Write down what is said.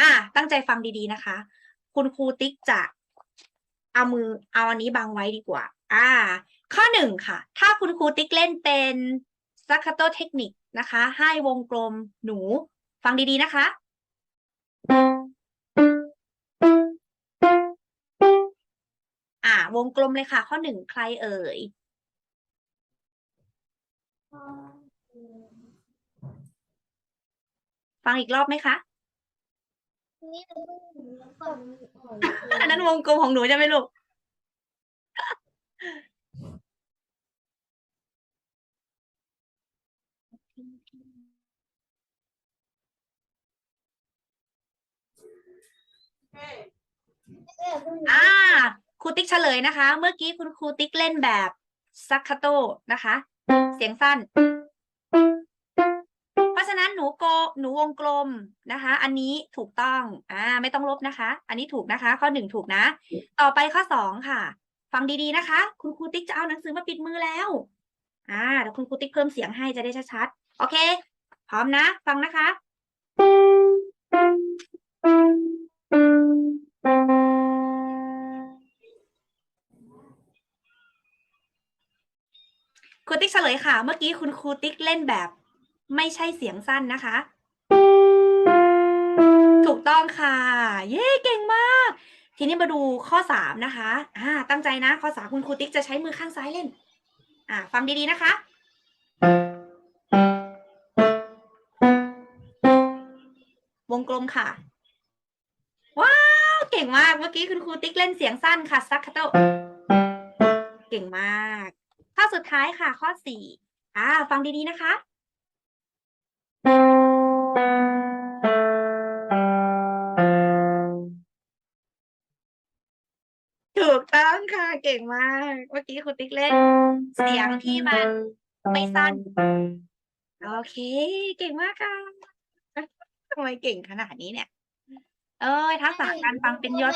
อะตั้งใจฟังดีๆนะคะ คุณครูติ๊กจะเอามือเอาอันนี้บังไว้ดีกว่า อ่า ข้อหนึ่งค่ะ ถ้าคุณครูติ๊กเล่นเป็นซักคาโตเทคนิคนะคะ ให้วงกลมหนู ฟังดีๆนะคะอ่าวงกลมเลยค่ะ ข้อหนึ่งใครเอ่ย ฟังอีกรอบไหมคะ นี่เราต้องหมุนแล้วก่อนอ่อนอันนั้นวงกลมของหนูใช่ไหมลูก อ่าครูติ๊กเฉลยนะคะ เมื่อกี้คุณครูติ๊กเล่นแบบซักคาโตนะคะ เสียงสั้น หนูโกหนูวงกลมนะคะ อันนี้ถูกต้องอ่าไม่ต้องลบนะคะ อันนี้ถูกนะคะ ข้อหนึ่งถูกนะ ต่อไปข้อสองค่ะ ฟังดีๆนะคะ คุณครูติ๊กจะเอาหนังสือมาปิดมือแล้วอ่าเดี๋ยวคุณครูติ๊กเพิ่มเสียงให้จะได้ชัดๆโอเค พร้อมนะ ฟังนะคะ ครูติ๊กเฉลยค่ะ เมื่อกี้คุณครูติ๊กเล่นแบบ ไม่ใช่เสียงสั้นนะคะ ถูกต้องค่ะ เย้เก่งมาก ทีนี้มาดูข้อสามนะคะอ่าตั้งใจนะข้อสามคุณครูติ๊กจะใช้มือข้างซ้ายเล่น อ่า ฟังดีๆนะคะวงกลมค่ะ ว้าว เก่งมาก เมื่อกี้คุณครูติ๊กเล่นเสียงสั้นค่ะซักคาโตเก่งมาก ข้อสุดท้ายค่ะ ข้อสี่อ่า ฟังดีๆนะคะ ถูกต้องค่ะ เก่งมาก เมื่อกี้คุณติ๊กเล่น เสียงที่มันไม่สั้น โอเค เก่งมากค่ะทำไมเก่งขนาดนี้เนี่ย เอ้ยทักษะการฟังเป็นยอด